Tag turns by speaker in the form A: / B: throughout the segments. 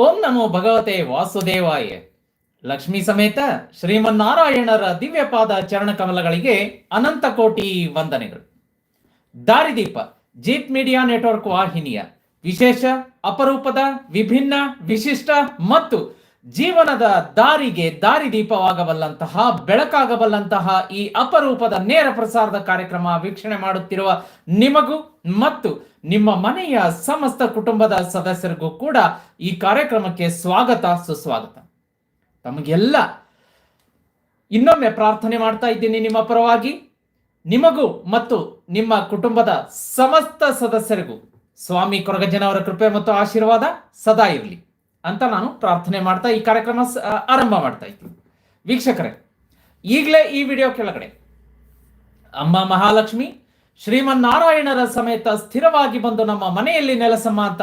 A: ಓಂ ನಮೋ ಭಗವತೆ ವಾಸುದೇವಾಯ. ಲಕ್ಷ್ಮೀ ಸಮೇತ ಶ್ರೀಮನ್ನಾರಾಯಣರ ದಿವ್ಯಪಾದ ಚರಣ ಕಮಲಗಳಿಗೆ ಅನಂತ ಕೋಟಿ ವಂದನೆಗಳು. ದಾರಿದೀಪ ಜೀಪ್ ಮೀಡಿಯಾ ನೆಟ್ವರ್ಕ್ ವಾಹಿನಿಯ ವಿಶೇಷ, ಅಪರೂಪದ, ವಿಭಿನ್ನ, ವಿಶಿಷ್ಟ ಮತ್ತು ಜೀವನದ ದಾರಿಗೆ ದಾರಿದೀಪವಾಗಬಲ್ಲಂತಹ ಬೆಳಕಾಗಬಲ್ಲಂತಹ ಈ ಅಪರೂಪದ ನೇರ ಪ್ರಸಾರದ ಕಾರ್ಯಕ್ರಮ ವೀಕ್ಷಣೆ ಮಾಡುತ್ತಿರುವ ನಿಮಗೂ ಮತ್ತು ನಿಮ್ಮ ಮನೆಯ ಸಮಸ್ತ ಕುಟುಂಬದ ಸದಸ್ಯರಿಗೂ ಕೂಡ ಈ ಕಾರ್ಯಕ್ರಮಕ್ಕೆ ಸ್ವಾಗತ, ಸುಸ್ವಾಗತ. ತಮಗೆಲ್ಲ ಇನ್ನೊಮ್ಮೆ ಪ್ರಾರ್ಥನೆ ಮಾಡ್ತಾ ಇದ್ದೀನಿ ನಿಮ್ಮ ಪರವಾಗಿ. ನಿಮಗೂ ಮತ್ತು ನಿಮ್ಮ ಕುಟುಂಬದ ಸಮಸ್ತ ಸದಸ್ಯರಿಗೂ ಸ್ವಾಮಿ ಕೊರಗಜ್ಜನವರ ಕೃಪೆ ಮತ್ತು ಆಶೀರ್ವಾದ ಸದಾ ಇರಲಿ. ಅಂತ ನಾನು ಪ್ರಾರ್ಥನೆ ಮಾಡ್ತಾ ಈ ಕಾರ್ಯಕ್ರಮ ಆರಂಭ ಮಾಡ್ತಾ ಇದ್ದೀನಿ. ವೀಕ್ಷಕರೇ, ಈಗಲೇ ಈ ವಿಡಿಯೋ ಕೆಳಗಡೆ. ಅಮ್ಮ ಮಹಾಲಕ್ಷ್ಮಿ, ಶ್ರೀಮನ್ನಾರಾಯಣರ ಸಮೇತ ಸ್ಥಿರವಾಗಿ ಬಂದು ನಮ್ಮ ಮನೆಯಲ್ಲಿ ನೆಲೆಸಮ್ಮ ಅಂತ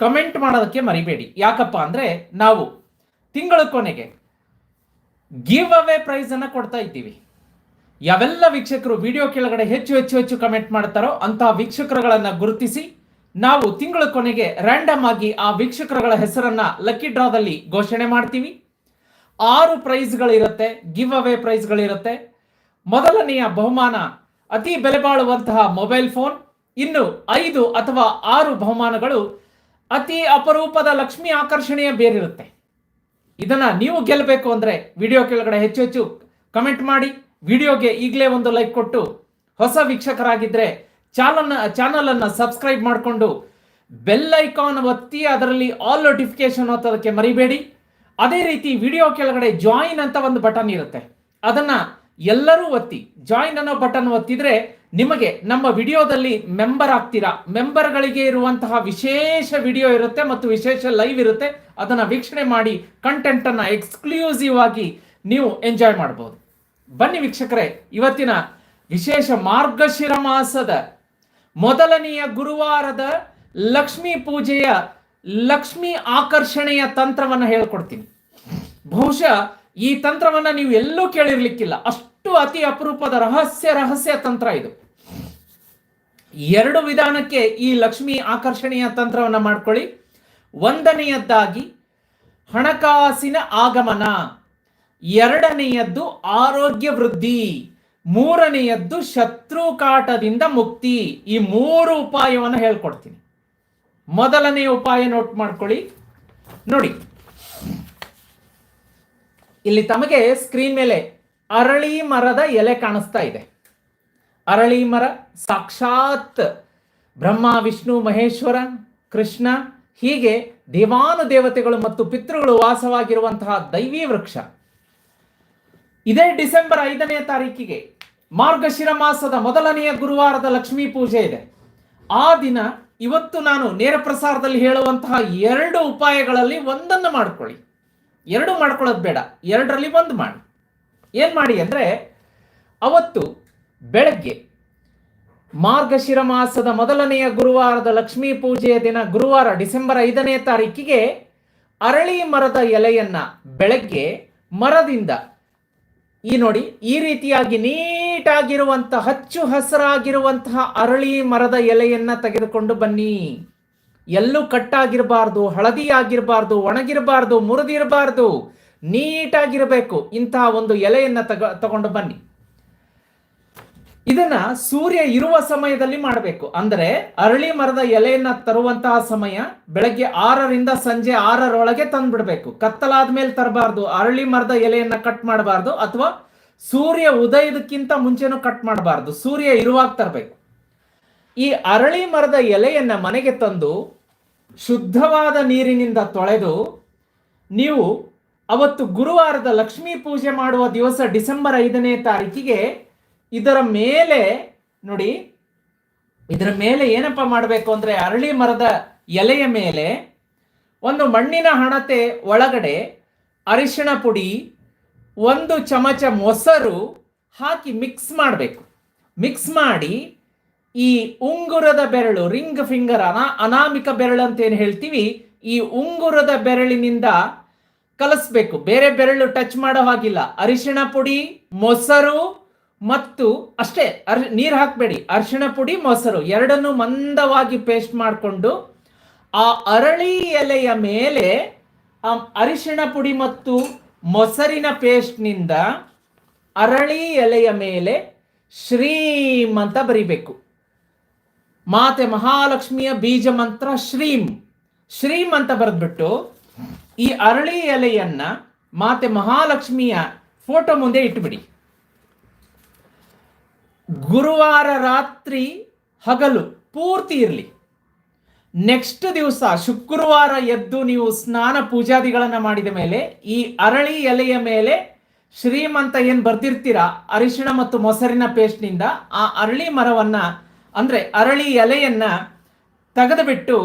A: ಕಮೆಂಟ್ ಮಾಡೋದಕ್ಕೆ ಮರಿಬೇಡಿ. ಯಾಕಪ್ಪ ಅಂದ್ರೆ ನಾವು ತಿಂಗಳ ಕೊನೆಗೆ ಗಿವ್ ಅವೇ ಪ್ರೈಸ್ ಅನ್ನ ಕೊಡ್ತಾ ಇದ್ದೀವಿ. ಯಾವೆಲ್ಲ ವೀಕ್ಷಕರು ವಿಡಿಯೋ ಕೆಳಗಡೆ ಹೆಚ್ಚು ಹೆಚ್ಚು ಹೆಚ್ಚು ಕಮೆಂಟ್ ಮಾಡ್ತಾರೋ ಅಂತಹ ವೀಕ್ಷಕರುಗಳನ್ನ ಗುರುತಿಸಿ ನಾವು ತಿಂಗಳ ಕೊನೆಗೆ ರ್ಯಾಂಡಮ್ ಆಗಿ ಆ ವೀಕ್ಷಕರುಗಳ ಹೆಸರನ್ನ ಲಕ್ಕಿ ಡ್ರಾದಲ್ಲಿ ಘೋಷಣೆ ಮಾಡ್ತೀವಿ. ಆರು ಪ್ರೈಸ್ಗಳಿರುತ್ತೆ ಗಿವ್ ಅವೇ ಪ್ರೈಸ್ಗಳಿರುತ್ತೆ. ಮೊದಲನೆಯ ಬಹುಮಾನ ಅತಿ ಬೆಲೆ ಬಾಳುವಂತಹ ಮೊಬೈಲ್ ಫೋನ್ ಇನ್ನು ಐದು ಅಥವಾ ಆರು ಬಹುಮಾನಗಳು ಅತಿ ಅಪರೂಪದ ಲಕ್ಷ್ಮಿ ಆಕರ್ಷಣೆಯ ಬೇರಿರುತ್ತೆ. ಇದನ್ನ ನೀವು ಗೆಲ್ಲಬೇಕು ಅಂದ್ರೆ ವಿಡಿಯೋ ಕೆಳಗಡೆ ಹೆಚ್ಚು ಹೆಚ್ಚು ಕಮೆಂಟ್ ಮಾಡಿ. ವಿಡಿಯೋಗೆ ಈಗಲೇ ಒಂದು ಲೈಕ್ ಕೊಟ್ಟು ಹೊಸ ವೀಕ್ಷಕರಾಗಿದ್ರೆ ಚಾನಲ್ ಚಾನಲನ್ನು ಸಬ್ಸ್ಕ್ರೈಬ್ ಮಾಡಿಕೊಂಡು ಬೆಲ್ ಐಕಾನ್ ಒತ್ತಿ ಅದರಲ್ಲಿ ಆಲ್ ನೋಟಿಫಿಕೇಶನ್ ಒತ್ತೋದಕ್ಕೆ ಮರಿಬೇಡಿ. ಅದೇ ರೀತಿ ವಿಡಿಯೋ ಕೆಳಗಡೆ ಜಾಯಿನ್ ಅಂತ ಒಂದು ಬಟನ್ ಇರುತ್ತೆ. ಅದನ್ನ ಎಲ್ಲರೂ ಒತ್ತಿ. ಜಾಯಿನ್ ಅನ್ನೋ ಬಟನ್ ಒತ್ತಿದ್ರೆ ನಿಮಗೆ ನಮ್ಮ ವಿಡಿಯೋದಲ್ಲಿ ಮೆಂಬರ್ ಆಗ್ತೀರಾ? ಮೆಂಬರ್ಗಳಿಗೆ ಇರುವಂತಹ ವಿಶೇಷ ವಿಡಿಯೋ ಇರುತ್ತೆ ಮತ್ತು ವಿಶೇಷ ಲೈವ್ ಇರುತ್ತೆ. ಅದನ್ನ ವೀಕ್ಷಣೆ ಮಾಡಿ ಕಂಟೆಂಟ್ ಅನ್ನ ಎಕ್ಸ್ಕ್ಲೂಸಿವ್ ಆಗಿ ನೀವು ಎಂಜಾಯ್ ಮಾಡಬಹುದು ಬನ್ನಿ ವೀಕ್ಷಕರೇ, ಇವತ್ತಿನ ವಿಶೇಷ ಮಾರ್ಗಶಿರ ಮಾಸದ ಮೊದಲನೆಯ ಗುರುವಾರದ ಲಕ್ಷ್ಮೀ ಪೂಜೆಯ ಲಕ್ಷ್ಮೀ ಆಕರ್ಷಣೆಯ ತಂತ್ರವನ್ನು ಹೇಳ್ಕೊಡ್ತೀನಿ. ಬಹುಶಃ ಈ ತಂತ್ರವನ್ನು ನೀವು ಎಲ್ಲೂ ಕೇಳಿರ್ಲಿಕ್ಕಿಲ್ಲ. ಅಷ್ಟು ಅತಿ ಅಪರೂಪದ ರಹಸ್ಯ ರಹಸ್ಯ ತಂತ್ರ ಇದು. ಎರಡು ವಿಧಾನಕ್ಕೆ ಈ ಲಕ್ಷ್ಮಿ ಆಕರ್ಷಣೆಯ ತಂತ್ರವನ್ನು ಮಾಡ್ಕೊಳ್ಳಿ. ಒಂದನೆಯದ್ದಾಗಿ ಹಣಕಾಸಿನ ಆಗಮನ. ಎರಡನೆಯದ್ದು ಆರೋಗ್ಯ ವೃದ್ಧಿ. ಮೂರನೆಯದ್ದು ಶತ್ರು ಕಾಟದಿಂದ ಮುಕ್ತಿ. ಈ ಮೂರು ಉಪಾಯವನ್ನು ಹೇಳ್ಕೊಡ್ತೀನಿ. ಮೊದಲನೇ ಉಪಾಯ ನೋಟ್ ಮಾಡ್ಕೊಳ್ಳಿ. ನೋಡಿ. ಇಲ್ಲಿ ತಮಗೆ ಸ್ಕ್ರೀನ್ ಮೇಲೆ ಅರಳಿ ಮರದ ಎಲೆ ಕಾಣಿಸ್ತಾ ಇದೆ. ಅರಳಿ ಮರ, ಸಾಕ್ಷಾತ್ ಬ್ರಹ್ಮ, ವಿಷ್ಣು ಮಹೇಶ್ವರ ಕೃಷ್ಣ, ಹೀಗೆ ದೇವಾನು ದೇವತೆಗಳು ಮತ್ತು ಪಿತೃಗಳು ವಾಸವಾಗಿರುವಂತಹ ದೈವಿ ವೃಕ್ಷ. ಇದೇ ಡಿಸೆಂಬರ್ ಐದನೇ ತಾರೀಕಿಗೆ ಮಾರ್ಗಶಿರ ಮಾಸದ ಮೊದಲನೆಯ ಗುರುವಾರದ ಲಕ್ಷ್ಮೀ ಪೂಜೆ ಇದೆ. ಆ ದಿನ ಇವತ್ತು ನಾನು ನೇರ ಪ್ರಸಾರದಲ್ಲಿ ಹೇಳುವಂತಹ ಎರಡು ಉಪಾಯಗಳಲ್ಲಿ ಒಂದನ್ನು ಮಾಡ್ಕೊಳ್ಳಿ. ಎರಡು ಮಾಡ್ಕೊಳ್ಳೋದು ಬೇಡ, ಎರಡರಲ್ಲಿ ಒಂದು ಮಾಡಿ. ಏನು ಮಾಡಿ ಅಂದರೆ, ಅವತ್ತು ಬೆಳಗ್ಗೆ ಮಾರ್ಗಶಿರ ಮಾಸದ ಮೊದಲನೆಯ ಗುರುವಾರದ ಲಕ್ಷ್ಮೀ ಪೂಜೆಯ ದಿನ ಗುರುವಾರ ಡಿಸೆಂಬರ್ ಐದನೇ ತಾರೀಕಿಗೆ ಅರಳಿ ಮರದ ಎಲೆಯನ್ನ ಬೆಳಗ್ಗೆ ಮರದಿಂದ ಈ ನೋಡಿ ಈ ರೀತಿಯಾಗಿ ನೀಟಾಗಿರುವಂತಹ, ಹಚ್ಚು ಹಸಿರಾಗಿರುವಂತಹ ಅರಳಿ ಮರದ ಎಲೆಯನ್ನ ತೆಗೆದುಕೊಂಡು ಬನ್ನಿ. ಎಲ್ಲೂ ಕಟ್ಟಾಗಿರಬಾರ್ದು ಹಳದಿ ಆಗಿರಬಾರ್ದು ಒಣಗಿರಬಾರ್ದು, ಮುರಿದಿರಬಾರ್ದು, ನೀಟಾಗಿರಬೇಕು. ಇಂತಹ ಒಂದು ಎಲೆಯನ್ನ ತಗ, ತಗೊಂಡು ಬನ್ನಿ. ಇದನ್ನ ಸೂರ್ಯ ಇರುವ ಸಮಯದಲ್ಲಿ ಮಾಡಬೇಕು. ಅಂದರೆ ಅರಳಿ ಮರದ ಎಲೆಯನ್ನ ತರುವಂತಹ ಸಮಯ ಬೆಳಗ್ಗೆ ಆರರಿಂದ ಸಂಜೆ ಆರರೊಳಗೆ ತಂದ್ಬಿಡ್ಬೇಕು. ಕತ್ತಲಾದ ಮೇಲೆ ತರಬಾರ್ದು. ಅರಳಿ ಮರದ ಎಲೆಯನ್ನ ಕಟ್ ಮಾಡಬಾರ್ದು ಅಥವಾ ಸೂರ್ಯ ಉದಯದಕ್ಕಿಂತ ಮುಂಚೆನೂ ಕಟ್ ಮಾಡಬಾರ್ದು. ಸೂರ್ಯ ಇರುವಾಗ ತರಬೇಕು. ಈ ಅರಳಿ ಮರದ ಎಲೆಯನ್ನ ಮನೆಗೆ ತಂದು ಶುದ್ಧವಾದ ನೀರಿನಿಂದ ತೊಳೆದು ನೀವು ಅವತ್ತು ಗುರುವಾರದ ಲಕ್ಷ್ಮೀ ಪೂಜೆ ಮಾಡುವ ದಿವಸ ಡಿಸೆಂಬರ್ ಐದನೇ ತಾರೀಕಿಗೆ ಇದರ ಮೇಲೆ ನೋಡಿ, ಇದರ ಮೇಲೆ ಏನಪ್ಪ ಮಾಡಬೇಕು ಅಂದ್ರೆ ಅರಳಿ ಮರದ ಎಲೆಯ ಮೇಲೆ ಒಂದು ಮಣ್ಣಿನ ಹಣತೆ ಒಳಗಡೆ ಅರಿಶಿಣ ಪುಡಿ ಒಂದು ಚಮಚ ಮೊಸರು ಹಾಕಿ ಮಿಕ್ಸ್ ಮಾಡಬೇಕು. ಮಿಕ್ಸ್ ಮಾಡಿ ಈ ಉಂಗುರದ ಬೆರಳು ರಿಂಗ್ ಫಿಂಗರ್ ಅನಾ, ಅನಾಮಿಕ ಬೆರಳು ಅಂತ ಏನು ಹೇಳ್ತೀವಿ? ಈ ಉಂಗುರದ ಬೆರಳಿನಿಂದ ಕಲಸ್ಬೇಕು. ಬೇರೆ ಬೆರಳು ಟಚ್ ಮಾಡೋ ಹಾಗಿಲ್ಲ. ಅರಿಶಿಣ ಪುಡಿ, ಮೊಸರು ಮತ್ತು ಅಷ್ಟೇ, ಅರ್, ನೀರು ಹಾಕಬೇಡಿ. ಅರಿಶಿಣ ಪುಡಿ, ಮೊಸರು ಎರಡನ್ನು ಮಂದವಾಗಿ ಪೇಸ್ಟ್ ಮಾಡಿಕೊಂಡು ಆ ಅರಳಿ ಎಲೆಯ ಮೇಲೆ ಅರಿಶಿಣ ಪುಡಿ ಮತ್ತು ಮೊಸರಿನ ಪೇಸ್ಟ್ನಿಂದ ಅರಳಿ ಎಲೆಯ ಮೇಲೆ ಶ್ರೀಮ್ ಅಂತ ಬರಿಬೇಕು. ಮಾತೆ ಮಹಾಲಕ್ಷ್ಮಿಯ ಬೀಜ ಮಂತ್ರ ಶ್ರೀಂ. ಶ್ರೀಂ ಅಂತ ಬರೆದ್ಬಿಟ್ಟು ಈ ಅರಳಿ ಎಲೆಯನ್ನ ಮಾತೆ ಮಹಾಲಕ್ಷ್ಮಿಯ ಫೋಟೋ ಮುಂದೆ ಇಟ್ಟುಬಿಡಿ ಗುರುವಾರ ರಾತ್ರಿ ಹಗಲು ಪೂರ್ತಿ ಇರಲಿ. ನೆಕ್ಸ್ಟ್ ದಿವಸ ಶುಕ್ರವಾರ ಎದ್ದು ನೀವು ಸ್ನಾನ ಪೂಜಾದಿಗಳನ್ನು ಮಾಡಿದ ಮೇಲೆ, ಈ ಅರಳಿ ಎಲೆಯ ಮೇಲೆ ಶ್ರೀಮಂತ ಏನು ಬರ್ದಿರ್ತೀರ? ಅರಿಶಿಣ ಮತ್ತು ಮೊಸರಿನ ಪೇಸ್ಟ್ನಿಂದ ಆ ಅರಳಿ ಮರವನ್ನು, ಅಂದ್ರೆ ಅರಳಿ ಎಲೆಯನ್ನ ತೆಗೆದುಬಿಟ್ಟು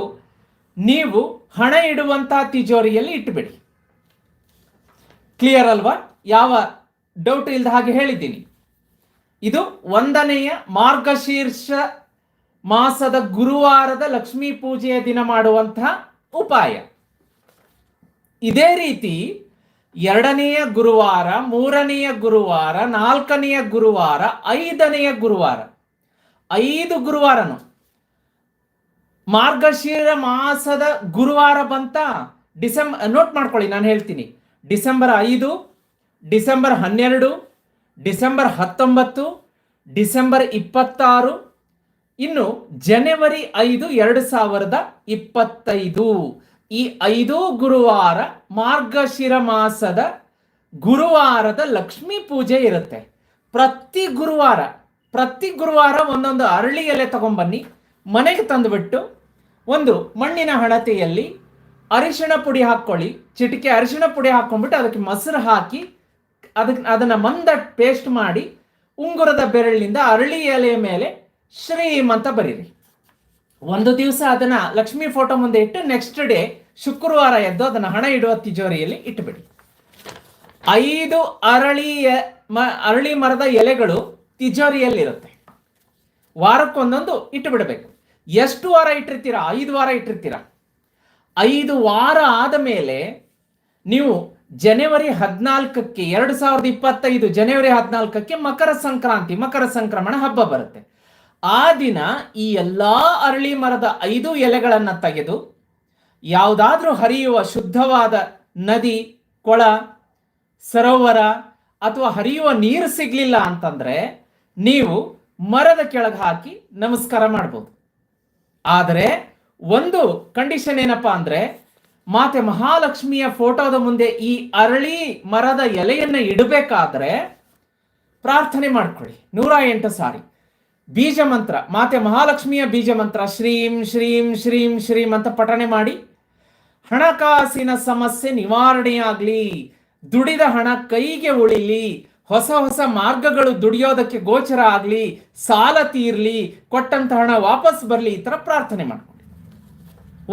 A: ನೀವು ಹಣ ಇಡುವಂತಹ ತಿಜೋರಿಯಲ್ಲಿ ಇಟ್ಟುಬಿಡಿ. ಕ್ಲಿಯರ್ ಅಲ್ವಾ? ಯಾವ ಡೌಟ್ ಇಲ್ಲದ ಹಾಗೆ ಹೇಳಿದ್ದೀನಿ. ಇದು ಒಂದನೆಯ ಮಾರ್ಗಶೀರ್ಷ ಮಾಸದ ಗುರುವಾರದ ಲಕ್ಷ್ಮೀ ಪೂಜೆಯ ದಿನ ಮಾಡುವಂತಹ ಉಪಾಯ. ಇದೇ ರೀತಿ ಎರಡನೆಯ ಗುರುವಾರ, ಮೂರನೆಯ ಗುರುವಾರ, ನಾಲ್ಕನೆಯ ಗುರುವಾರ, ಐದನೆಯ ಗುರುವಾರ. ಐದು ಗುರುವಾರನು. ಮಾರ್ಗಶಿರ ಮಾಸದ ಗುರುವಾರ ಬಂತ ಡಿಸೆಂಬರ್ ನೋಟ್ ಮಾಡ್ಕೊಳ್ಳಿ, ನಾನು ಹೇಳ್ತೀನಿ. ಡಿಸೆಂಬರ್ ಐದು, ಡಿಸೆಂಬರ್ ಹನ್ನೆರಡು, ಡಿಸೆಂಬರ್ ಹತ್ತೊಂಬತ್ತು, ಡಿಸೆಂಬರ್ ಇಪ್ಪತ್ತಾರು ಇನ್ನು ಜನವರಿ ಐದು ಎರಡು ಸಾವಿರದ ಇಪ್ಪತ್ತೈದು. ಈ ಐದು ಗುರುವಾರ ಮಾರ್ಗಶಿರ ಮಾಸದ ಗುರುವಾರದ ಲಕ್ಷ್ಮೀ ಪೂಜೆ ಇರುತ್ತೆ. ಪ್ರತಿ ಗುರುವಾರ ಪ್ರತಿ ಗುರುವಾರ ಒಂದೊಂದು ಅರಳಿ ಎಲೆ ತಗೊಂಬನ್ನಿ. ಮನೆಗೆ ತಂದುಬಿಟ್ಟು ಒಂದು ಮಣ್ಣಿನ ಹಣತೆಯಲ್ಲಿ ಅರಿಶಿಣ ಪುಡಿ ಹಾಕ್ಕೊಳ್ಳಿ. ಚಿಟಿಕೆ ಅರಿಶಿಣ ಪುಡಿ ಹಾಕ್ಕೊಂಡ್ಬಿಟ್ಟು ಅದಕ್ಕೆ ಮೊಸರು ಹಾಕಿ ಅದಕ್ಕೆ ಅದನ್ನು ಮಂದ ಪೇಸ್ಟ್ ಮಾಡಿ ಉಂಗುರದ ಬೆರಳಿನಿಂದ ಅರಳಿ ಎಲೆಯ ಮೇಲೆ ಶ್ರೀಮ್ ಅಂತ ಬರೀರಿ. ಒಂದು ದಿವಸ ಅದನ್ನ ಲಕ್ಷ್ಮಿ ಫೋಟೋ ಮುಂದೆ ಇಟ್ಟು ನೆಕ್ಸ್ಟ್ ಡೇ ಶುಕ್ರವಾರ ಎದ್ದು ಅದನ್ನ ಹಣ ಇಡುವ ತಿಜೋರಿಯಲ್ಲಿ ಇಟ್ಟುಬಿಡಿ. ಐದು ಅರಳಿ ಅರಳಿ ಮರದ ಎಲೆಗಳು ತಿಜೋರಿಯಲ್ಲಿರುತ್ತೆ. ವಾರಕ್ಕೊಂದೊಂದು ಇಟ್ಟು ಬಿಡಬೇಕು ಎಷ್ಟು ವಾರ ಇಟ್ಟಿರ್ತೀರಾ? ಐದು ವಾರ ಇಟ್ಟಿರ್ತೀರಾ? ಐದು ವಾರ ಆದ ಮೇಲೆ ನೀವು ಜನವರಿ ಹದಿನಾಲ್ಕಕ್ಕೆ, ಎರಡು ಸಾವಿರದ ಇಪ್ಪತ್ತೈದು ಜನವರಿ ಹದಿನಾಲ್ಕಕ್ಕೆ ಮಕರ ಸಂಕ್ರಾಂತಿ, ಮಕರ ಸಂಕ್ರಮಣ ಹಬ್ಬ ಬರುತ್ತೆ. ಆ ದಿನ ಈ ಎಲ್ಲ ಅರಳಿ ಮರದ ಐದು ಎಲೆಗಳನ್ನ ತೆಗೆದು ಯಾವುದಾದ್ರೂ ಹರಿಯುವ ಶುದ್ಧವಾದ ನದಿ, ಕೊಳ, ಸರೋವರ ಅಥವಾ ಹರಿಯುವ ನೀರು ಸಿಗಲಿಲ್ಲ ಅಂತಂದ್ರೆ ನೀವು ಮರದ ಕೆಳಗೆ ಹಾಕಿ ನಮಸ್ಕಾರ ಮಾಡ್ಬೋದು. ಆದರೆ ಒಂದು ಕಂಡೀಷನ್ ಏನಪ್ಪಾ ಅಂದ್ರೆ ಮಾತೆ ಮಹಾಲಕ್ಷ್ಮಿಯ ಫೋಟೋದ ಮುಂದೆ ಈ ಅರಳಿ ಮರದ ಎಲೆಯನ್ನು ಇಡಬೇಕಾದ್ರೆ ಪ್ರಾರ್ಥನೆ ಮಾಡ್ಕೊಳ್ಳಿ. ನೂರ ಎಂಟು ಸಾರಿ. ಬೀಜ ಮಂತ್ರ, ಮಾತೆ ಮಹಾಲಕ್ಷ್ಮಿಯ ಬೀಜ ಮಂತ್ರ, ಶ್ರೀಂ ಶ್ರೀಂ ಶ್ರೀಂ ಶ್ರೀಂ ಅಂತ ಪಠಣೆ ಮಾಡಿ, ಹಣಕಾಸಿನ ಸಮಸ್ಯೆ ನಿವಾರಣೆಯಾಗ್ಲಿ, ದುಡಿದ ಹಣ ಕೈಗೆ ಉಳಿಲಿ, ಹೊಸ ಹೊಸ ಮಾರ್ಗಗಳು ದುಡಿಯೋದಕ್ಕೆ ಗೋಚರ ಆಗಲಿ, ಸಾಲ ತೀರ್ಲಿ, ಕೊಟ್ಟಂತ ಹಣ ವಾಪಸ್ ಬರಲಿ, ಈ ಥರ ಪ್ರಾರ್ಥನೆ ಮಾಡ್ಕೊಳ್ಳಿ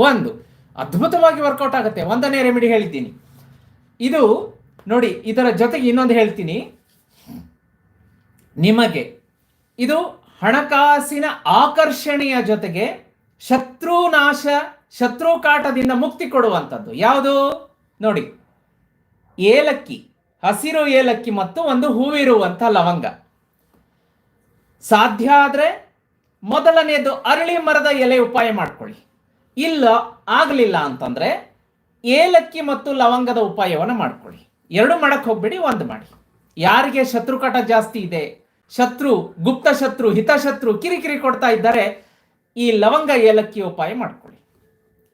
A: ಒಂದು, ಅದ್ಭುತವಾಗಿ ವರ್ಕೌಟ್ ಆಗುತ್ತೆ. ಒಂದನೇ ರೆಮಿಡಿ ಹೇಳಿದ್ದೀನಿ. ಇದು, ನೋಡಿ, ಇದರ ಜೊತೆಗೆ ಇನ್ನೊಂದು ಹೇಳ್ತೀನಿ. ನಿಮಗೆ, ಇದು ಹಣಕಾಸಿನ ಆಕರ್ಷಣೆಯ ಜೊತೆಗೆ ಶತ್ರು ನಾಶ, ಶತ್ರು ಕಾಟದಿಂದ ಮುಕ್ತಿ ಕೊಡುವಂಥದ್ದು. ಯಾವುದು? ನೋಡಿ, ಏಲಕ್ಕಿ, ಹಸಿರು ಏಲಕ್ಕಿ ಮತ್ತು ಒಂದು ಹೂವಿರುವಂಥ ಲವಂಗ. ಸಾಧ್ಯ ಆದರೆ ಮೊದಲನೆಯದು ಅರಳಿ ಮರದ ಎಲೆ ಉಪಾಯ ಮಾಡ್ಕೊಳ್ಳಿ. ಇಲ್ಲ, ಆಗಲಿಲ್ಲ ಅಂತಂದರೆ ಏಲಕ್ಕಿ ಮತ್ತು ಲವಂಗದ ಉಪಾಯವನ್ನು ಮಾಡ್ಕೊಳ್ಳಿ. ಎರಡು ಮಾಡಕ್ಕೆ ಹೋಗ್ಬೇಡಿ, ಒಂದು ಮಾಡಿ. ಯಾರಿಗೆ ಶತ್ರುಕಟ ಜಾಸ್ತಿ ಇದೆ? ಶತ್ರು, ಗುಪ್ತ ಶತ್ರು, ಹಿತಶತ್ರು ಕಿರಿಕಿರಿ ಕೊಡ್ತಾ ಇದ್ದಾರೆ. ಈ ಲವಂಗ ಏಲಕ್ಕಿ ಉಪಾಯ ಮಾಡ್ಕೊಳ್ಳಿ.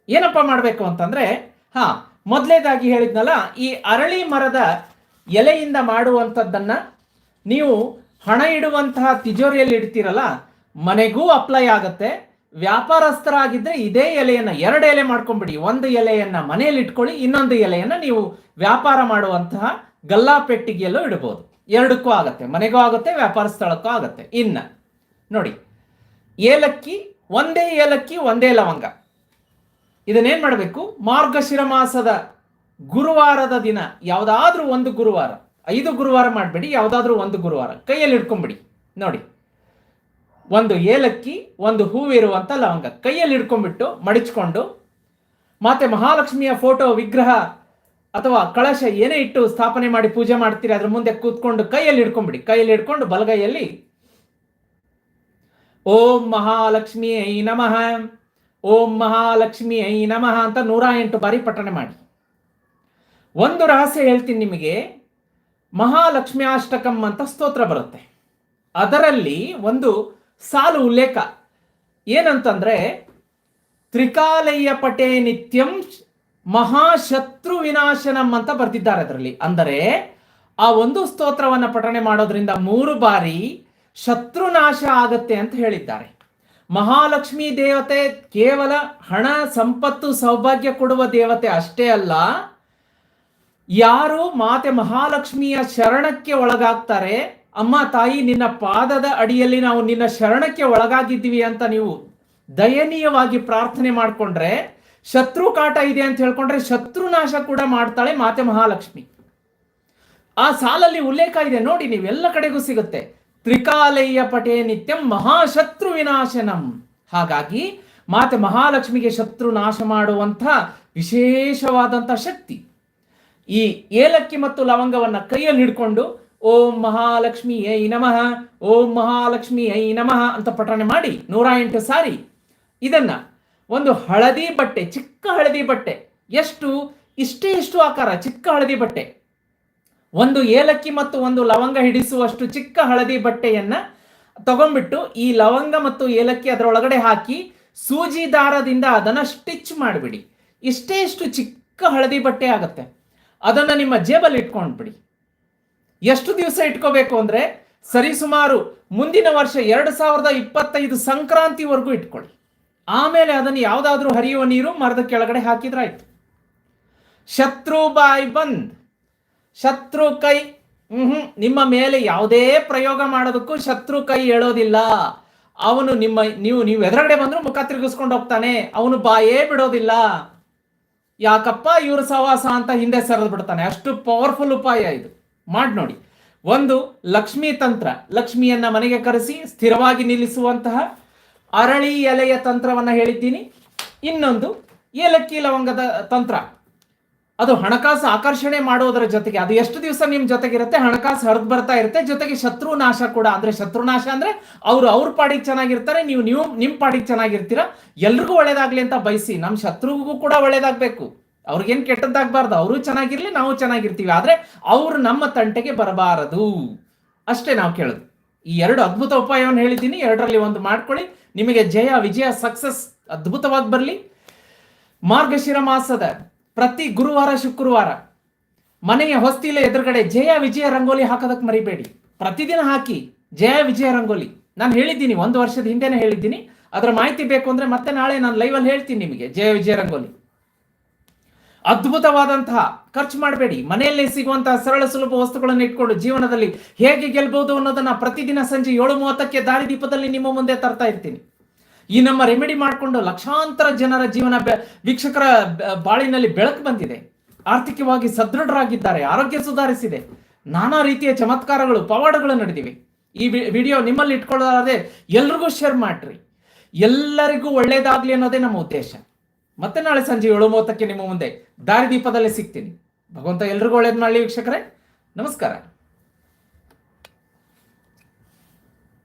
A: ಏನಪ್ಪ ಮಾಡಬೇಕು ಅಂತಂದ್ರೆ, ಹಾ, ಮೊದಲೇದಾಗಿ ಹೇಳಿದ್ನಲ್ಲ, ಈ ಅರಳಿ ಮರದ ಎಲೆಯಿಂದ ಮಾಡುವಂಥದ್ದನ್ನ ನೀವು ಹಣ ಇಡುವಂತಹ ತಿಜೋರಿಯಲ್ಲಿ ಇಡ್ತೀರಲ್ಲ, ಮನೆಗೂ ಅಪ್ಲೈ ಆಗತ್ತೆ. ವ್ಯಾಪಾರಸ್ಥರಾಗಿದ್ದರೆ ಇದೇ ಎಲೆಯನ್ನು ಎರಡು ಎಲೆ ಮಾಡ್ಕೊಂಡ್ಬಿಡಿ ಒಂದು ಎಲೆಯನ್ನು ಮನೆಯಲ್ಲಿ ಇಟ್ಕೊಳ್ಳಿ, ಇನ್ನೊಂದು ಎಲೆಯನ್ನು ನೀವು ವ್ಯಾಪಾರ ಮಾಡುವಂತಹ ಗಲ್ಲಾ ಪೆಟ್ಟಿಗೆಯಲ್ಲೂ ಇಡಬಹುದು ಎರಡಕ್ಕೂ ಆಗುತ್ತೆ. ಮನೆಗೂ ಆಗುತ್ತೆ, ವ್ಯಾಪಾರ ಸ್ಥಳಕ್ಕೂ ಆಗುತ್ತೆ. ಇನ್ನು ನೋಡಿ, ಏಲಕ್ಕಿ, ಒಂದೇ ಏಲಕ್ಕಿ, ಒಂದೇ ಲವಂಗ. ಇದನ್ನೇನು ಮಾಡಬೇಕು? ಮಾರ್ಗಶಿರ ಮಾಸದ ಗುರುವಾರದ ದಿನ, ಯಾವುದಾದ್ರೂ ಒಂದು ಗುರುವಾರ, ಐದು ಗುರುವಾರ ಮಾಡಬೇಡಿ, ಯಾವುದಾದ್ರೂ ಒಂದು ಗುರುವಾರ. ಕೈಯಲ್ಲಿ ಹಿಡ್ಕೊಂಬಿಡಿ. ನೋಡಿ, ಒಂದು ಏಲಕ್ಕಿ, ಒಂದು ಹೂವಿರುವಂತ ಲವಂಗ. ಕೈಯಲ್ಲಿ ಹಿಡ್ಕೊಂಡ್ಬಿಟ್ಟು ಮಡಿಚ್ಕೊಂಡು ಮತ್ತೆ ಮಹಾಲಕ್ಷ್ಮಿಯ ಫೋಟೋ ವಿಗ್ರಹ ಅಥವಾ ಕಳಶ ಏನೇ ಇಟ್ಟು ಸ್ಥಾಪನೆ ಮಾಡಿ ಪೂಜೆ ಮಾಡ್ತೀರಿ, ಅದ್ರ ಮುಂದೆ ಕೂತ್ಕೊಂಡು ಕೈಯಲ್ಲಿ ಹಿಡ್ಕೊಂಡ್ಬಿಡಿ ಕೈಯಲ್ಲಿ ಹಿಡ್ಕೊಂಡು ಬಲಗೈಯಲ್ಲಿ, ಓಂ ಮಹಾಲಕ್ಷ್ಮಿ ಐ ನಮಃ, ಓಂ ಮಹಾಲಕ್ಷ್ಮಿ ಐ ನಮಃ ಅಂತ ನೂರ ಎಂಟು ಬಾರಿ ಪಠಣೆ ಮಾಡಿ. ಒಂದು ರಹಸ್ಯ ಹೇಳ್ತೀನಿ ನಿಮಗೆ. ಮಹಾಲಕ್ಷ್ಮಿ ಅಷ್ಟಕಂ ಅಂತ ಸ್ತೋತ್ರ ಬರುತ್ತೆ. ಅದರಲ್ಲಿ ಒಂದು ಸಾಲು ಉಲ್ಲೇಖ. ಏನಂತಂದ್ರೆ ತ್ರಿಕಾಲಯ್ಯ ಪಟೇ ನಿತ್ಯಂ ಮಹಾಶತ್ರು ವಿನಾಶನಂ ಅಂತ ಬರ್ತಿದ್ದಾರೆ ಅದರಲ್ಲಿ. ಅಂದರೆ ಆ ಒಂದು ಸ್ತೋತ್ರವನ್ನ ಪಠಣೆ ಮಾಡೋದ್ರಿಂದ ಮೂರು ಬಾರಿ ಶತ್ರುನಾಶ ಆಗತ್ತೆ ಅಂತ ಹೇಳಿದ್ದಾರೆ. ಮಹಾಲಕ್ಷ್ಮಿ ದೇವತೆ ಕೇವಲ ಹಣ, ಸಂಪತ್ತು, ಸೌಭಾಗ್ಯ ಕೊಡುವ ದೇವತೆ ಅಷ್ಟೇ ಅಲ್ಲ, ಯಾರು ಮಾತೆ ಮಹಾಲಕ್ಷ್ಮಿಯ ಶರಣಕ್ಕೆ ಒಳಗಾಗ್ತಾರೆ, ಅಮ್ಮ, ತಾಯಿ, ನಿನ್ನ ಪಾದದ ಅಡಿಯಲ್ಲಿ ನಾವು ನಿನ್ನ ಶರಣಕ್ಕೆ ಒಳಗಾಗಿದ್ದೀವಿ ಅಂತ ನೀವು ದಯನೀಯವಾಗಿ ಪ್ರಾರ್ಥನೆ ಮಾಡಿಕೊಂಡ್ರೆ ಶತ್ರು ಕಾಟ ಇದೆ ಅಂತ ಹೇಳ್ಕೊಂಡ್ರೆ ಶತ್ರು ನಾಶ ಕೂಡ ಮಾಡ್ತಾಳೆ ಮಾತೆ ಮಹಾಲಕ್ಷ್ಮಿ. ಆ ಸಾಲಲ್ಲಿ ಉಲ್ಲೇಖ ಇದೆ, ನೋಡಿ ನೀವೆಲ್ಲ ಕಡೆಗೂ ಸಿಗುತ್ತೆ. ತ್ರಿಕಾಲಯ್ಯ ಪಟೇ ನಿತ್ಯಂ ಮಹಾಶತ್ರು ವಿನಾಶನಂ. ಹಾಗಾಗಿ ಮಾತೆ ಮಹಾಲಕ್ಷ್ಮಿಗೆ ಶತ್ರು ನಾಶ ಮಾಡುವಂಥ ವಿಶೇಷವಾದಂಥ ಶಕ್ತಿ. ಈ ಏಲಕ್ಕಿ ಮತ್ತು ಲವಂಗವನ್ನ ಕೈಯಲ್ಲಿ ಹಿಡ್ಕೊಂಡು, ಓಂ ಮಹಾಲಕ್ಷ್ಮಿ ಐ ನಮಃ, ಓಂ ಮಹಾಲಕ್ಷ್ಮಿ ಐ ನಮಃ ಅಂತ ಪಠಣೆ ಮಾಡಿ ನೂರ ಎಂಟು ಸಾರಿ ಇದನ್ನ ಒಂದು ಹಳದಿ ಬಟ್ಟೆ, ಚಿಕ್ಕ ಹಳದಿ ಬಟ್ಟೆ. ಎಷ್ಟು? ಇಷ್ಟೇ ಇಷ್ಟು ಆಕಾರ, ಚಿಕ್ಕ ಹಳದಿ ಬಟ್ಟೆ. ಒಂದು ಏಲಕ್ಕಿ ಮತ್ತು ಒಂದು ಲವಂಗ ಹಿಡಿಸುವಷ್ಟು ಚಿಕ್ಕ ಹಳದಿ ಬಟ್ಟೆಯನ್ನ ತಗೊಂಡ್ಬಿಟ್ಟು ಈ ಲವಂಗ ಮತ್ತು ಏಲಕ್ಕಿ ಅದರೊಳಗಡೆ ಹಾಕಿ ಸೂಜಿ ದಾರದಿಂದ ಅದನ್ನ ಸ್ಟಿಚ್ ಮಾಡಿಬಿಡಿ. ಇಷ್ಟೇ ಇಷ್ಟು ಚಿಕ್ಕ ಹಳದಿ ಬಟ್ಟೆ ಆಗುತ್ತೆ. ಅದನ್ನ ನಿಮ್ಮ ಜೇಬಲ್ಲಿ ಇಟ್ಕೊಂಡ್ಬಿಡಿ. ಎಷ್ಟು ದಿವಸ ಇಟ್ಕೋಬೇಕು ಅಂದ್ರೆ ಸರಿಸುಮಾರು ಮುಂದಿನ ವರ್ಷ ಎರಡು ಸಾವಿರದ ಇಪ್ಪತ್ತೈದು ಸಂಕ್ರಾಂತಿವರೆಗೂ ಇಟ್ಕೊಳ್ಳಿ. ಆಮೇಲೆ ಅದನ್ನು ಯಾವುದಾದ್ರೂ ಹರಿಯುವ ನೀರು ಮರದ ಕೆಳಗಡೆ ಹಾಕಿದ್ರಾಯ್ತು. ಶತ್ರು ಬಾಯಿ ಬಂದ್. ಶತ್ರು ಕೈ, ಹ್ಮ್, ನಿಮ್ಮ ಮೇಲೆ ಯಾವುದೇ ಪ್ರಯೋಗ ಮಾಡೋದಕ್ಕೂ ಶತ್ರು ಕೈ ಹೇಳೋದಿಲ್ಲ ಅವನು ನಿಮ್ಮ, ನೀವು ನೀವು ಎದುರುಗಡೆ ಬಂದ್ರು ಮುಖ ತಿರುಗಿಸ್ಕೊಂಡು ಹೋಗ್ತಾನೆ. ಅವನು ಬಾಯೇ ಬಿಡೋದಿಲ್ಲ. ಯಾಕಪ್ಪ ಇವ್ರ ಸವಾಸ ಅಂತ ಹಿಂದೆ ಸರಿದು ಬಿಡ್ತಾನೆ. ಅಷ್ಟು ಪವರ್ಫುಲ್ ಉಪಾಯ ಇದು. ಮಾಡಿ ನೋಡಿ. ಒಂದು ಲಕ್ಷ್ಮೀ ತಂತ್ರ. ಲಕ್ಷ್ಮಿಯನ್ನ ಮನೆಗೆ ಕರೆಸಿ ಸ್ಥಿರವಾಗಿ ನಿಲ್ಲಿಸುವಂತಹ ಅರಳಿ ಎಲೆಯ ತಂತ್ರವನ್ನ ಹೇಳಿದ್ದೀನಿ. ಇನ್ನೊಂದು ಏಲಕ್ಕಿ ಲವಂಗದ ತಂತ್ರ. ಅದು ಹಣಕಾಸು ಆಕರ್ಷಣೆ ಮಾಡೋದರ ಜೊತೆಗೆ, ಅದು ಎಷ್ಟು ದಿವಸ ನಿಮ್ಮ ಜೊತೆಗಿರುತ್ತೆ, ಹಣಕಾಸು ಹರಿದು ಬರ್ತಾ ಇರುತ್ತೆ, ಜೊತೆಗೆ ಶತ್ರು ನಾಶ ಕೂಡ, ಅಂದ್ರೆ ಶತ್ರು ನಾಶ ಅಂದ್ರೆ ಅವ್ರು ಅವ್ರ ಪಾಡಿಗೆ ಚೆನ್ನಾಗಿರ್ತಾರೆ, ನೀವು ನೀವು ನಿಮ್ಮ ಪಾಡಿಗೆ ಚೆನ್ನಾಗಿರ್ತೀರ. ಎಲ್ರಿಗೂ ಒಳ್ಳೇದಾಗ್ಲಿ ಅಂತ ಬಯಸಿ ನಮ್ಮ ಶತ್ರುಗೂ ಕೂಡ ಒಳ್ಳೇದಾಗ್ಬೇಕು. ಅವ್ರಿಗೇನ್ ಕೆಟ್ಟದ್ದಾಗಬಾರ್ದು, ಅವರು ಚೆನ್ನಾಗಿರ್ಲಿ, ನಾವು ಚೆನ್ನಾಗಿರ್ತೀವಿ. ಆದ್ರೆ ಅವರು ನಮ್ಮ ತಂಟೆಗೆ ಬರಬಾರದು. ಅಷ್ಟೇ ನಾವು ಕೇಳೋದು. ಈ ಎರಡು ಅದ್ಭುತ ಉಪಾಯವನ್ನು ಹೇಳಿದ್ದೀನಿ. ಎರಡರಲ್ಲಿ ಒಂದು ಮಾಡ್ಕೊಳ್ಳಿ. ನಿಮಗೆ ಜಯ, ವಿಜಯ ಸಕ್ಸಸ್ ಅದ್ಭುತವಾಗಿ ಬರಲಿ. ಮಾರ್ಗಶಿರ ಮಾಸದ ಪ್ರತಿ ಗುರುವಾರ, ಶುಕ್ರವಾರ ಮನೆಯ ಹೊಸ್ತಿಲ ಎದುರುಗಡೆ ಜಯ, ವಿಜಯ ರಂಗೋಲಿ ಹಾಕೋದಕ್ಕೆ ಮರಿಬೇಡಿ. ಪ್ರತಿದಿನ ಹಾಕಿ ಜಯ, ವಿಜಯ ರಂಗೋಲಿ. ನಾನು ಹೇಳಿದ್ದೀನಿ, ಒಂದು ವರ್ಷದ ಹಿಂದೆನೇ ಹೇಳಿದ್ದೀನಿ. ಅದರ ಮಾಹಿತಿ ಬೇಕು ಅಂದರೆ ಮತ್ತೆ ನಾಳೆ ನಾನು ಲೈವಲ್ಲಿ ಹೇಳ್ತೀನಿ ನಿಮಗೆ. ಜಯ, ವಿಜಯ ರಂಗೋಲಿ. ಅದ್ಭುತವಾದಂತಹ ಖರ್ಚು ಮಾಡಬೇಡಿ. ಮನೆಯಲ್ಲಿ ಸಿಗುವಂತಹ ಸರಳ ಸುಲಭ ವಸ್ತುಗಳನ್ನು ಇಟ್ಕೊಂಡು ಜೀವನದಲ್ಲಿ ಹೇಗೆ ಗೆಲ್ಬಹುದು ಅನ್ನೋದನ್ನ ಪ್ರತಿದಿನ ಸಂಜೆ ಏಳು ಮೂವತ್ತಕ್ಕೆ ದಾರಿದೀಪದಲ್ಲಿ ನಿಮ್ಮ ಮುಂದೆ ತರ್ತಾ ಇರ್ತೀನಿ. ಈ ನಮ್ಮ ರೆಮಿಡಿ ಮಾಡಿಕೊಂಡು ಲಕ್ಷಾಂತರ ಜನರ ಜೀವನ ವೀಕ್ಷಕರ ಬಾಳಿನಲ್ಲಿ ಬೆಳಕು ಬಂದಿದೆ. ಆರ್ಥಿಕವಾಗಿ ಸದೃಢರಾಗಿದ್ದಾರೆ, ಆರೋಗ್ಯ ಸುಧಾರಿಸಿದೆ. ನಾನಾ ರೀತಿಯ ಚಮತ್ಕಾರಗಳು, ಪವಾಡಗಳು ನಡೆದಿವೆ. ಈ ವಿಡಿಯೋ ನಿಮ್ಮಲ್ಲಿ ಇಟ್ಕೊಳ್ಳೋದಾದ್ರೆ ಎಲ್ರಿಗೂ ಶೇರ್ ಮಾಡ್ರಿ. ಎಲ್ಲರಿಗೂ ಒಳ್ಳೇದಾಗ್ಲಿ ಅನ್ನೋದೇ ನಮ್ಮ ಉದ್ದೇಶ. ಮತ್ತೆ ನಾಳೆ ಸಂಜೆ ಏಳು ಮೂವತ್ತಕ್ಕೆ ನಿಮ್ಮ ಮುಂದೆ ದಾರಿದೀಪದಲ್ಲಿ ಸಿಗ್ತೀನಿ. ಭಗವಂತ ಎಲ್ರಿಗೂ ಒಳ್ಳೇದು ಮಾಡಲಿ ವೀಕ್ಷಕರೇ. ನಮಸ್ಕಾರ.